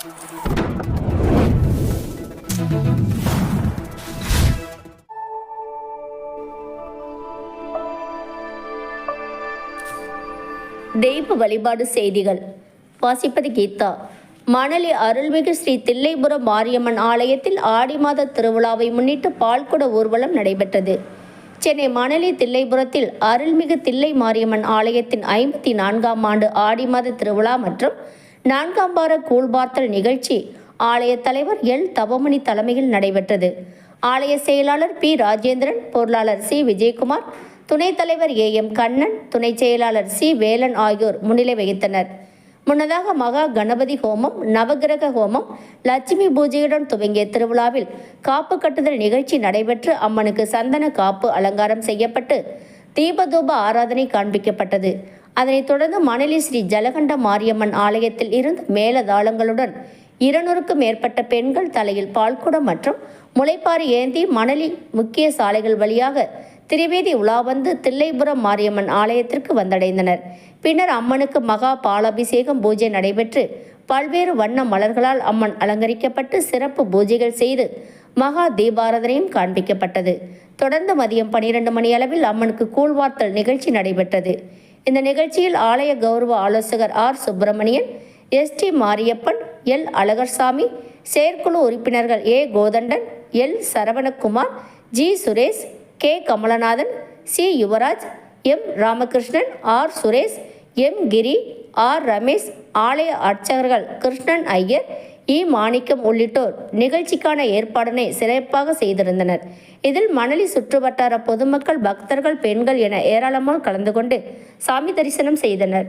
தெய்வ வழிபாடு செய்திகள். வாசிப்பது கீதா. மணலி அருள்மிகு ஸ்ரீ தில்லைபுரம் மாரியம்மன் ஆலயத்தில் ஆடி மாத திருவிழாவை முன்னிட்டு பால்குட ஊர்வலம் நடைபெற்றது. சென்னை மணலி தில்லைபுரத்தில் அருள்மிகு தில்லை மாரியம்மன் ஆலயத்தின் ஐம்பத்தி நான்காம் ஆண்டு ஆடி மாத திருவிழா மற்றும் நான்காம் வார கூழ்பார்த்தல் நிகழ்ச்சி ஆலய தலைவர் எல். தவமணி தலைமையில் நடைபெற்றது. ஆலய செயலாளர் பி. ராஜேந்திரன் பொருளாளர் சி. விஜயகுமார் துணைத் தலைவர் ஏ. எம். கண்ணன் துணைச் செயலாளர் சி. வேலன் ஆகியோர் முன்னிலை வகித்தனர். முன்னதாக மகா கணபதி ஹோமம் நவகிரக ஹோமம் லட்சுமி பூஜையுடன் துவங்கிய திருவிழாவில் காப்பு கட்டுதல் நிகழ்ச்சி நடைபெற்று அம்மனுக்கு சந்தன காப்பு அலங்காரம் செய்யப்பட்டு தீபதூப ஆராதனை காண்பிக்கப்பட்டது. அதனைத் தொடர்ந்து மணலி ஸ்ரீ ஜலகண்ட மாரியம்மன் ஆலயத்தில் இருந்து மேலதாளங்களுடன் இருநூறுக்கும் மேற்பட்ட பெண்கள் தலையில் பால்குடம் மற்றும் முளைப்பாறு ஏந்தி மணலி முக்கிய சாலைகள் வழியாக திரிவேதி உலா வந்து தில்லைபுரம் மாரியம்மன் ஆலயத்திற்கு வந்தடைந்தனர். பின்னர் அம்மனுக்கு மகா பாலாபிஷேகம் பூஜை நடைபெற்று பல்வேறு வண்ண மலர்களால் அம்மன் அலங்கரிக்கப்பட்டு சிறப்பு பூஜைகள் செய்து மகா தீபாராதனையும் காண்பிக்கப்பட்டது. தொடர்ந்து மதியம் பனிரெண்டு மணி அளவில் அம்மனுக்கு கூழ்வார்த்தல் நிகழ்ச்சி நடைபெற்றது. இந்த நிகழ்ச்சியில் ஆலய கௌரவ ஆலோசகர் R. Subramanian S. T. Mariappan L. Alagarsamy செயற்குழு உறுப்பினர்கள் A. Kothandan L. Saravanakumar G. Suresh K. Kamalanathan C. Yuvaraj M. Ramakrishnan R. Suresh M. Giri R. Ramesh ஆலய அர்ச்சகர்கள் கிருஷ்ணன் ஐயர் இ மாணிக்கம் உள்ளிட்டோர் நிகழ்ச்சிக்கான ஏற்பாடினை சிறப்பாக செய்திருந்தனர். இதில் மணலி சுற்றுவட்டார பொதுமக்கள் பக்தர்கள் பெண்கள் என ஏராளமாக கலந்து கொண்டு சாமி தரிசனம் செய்தனர்.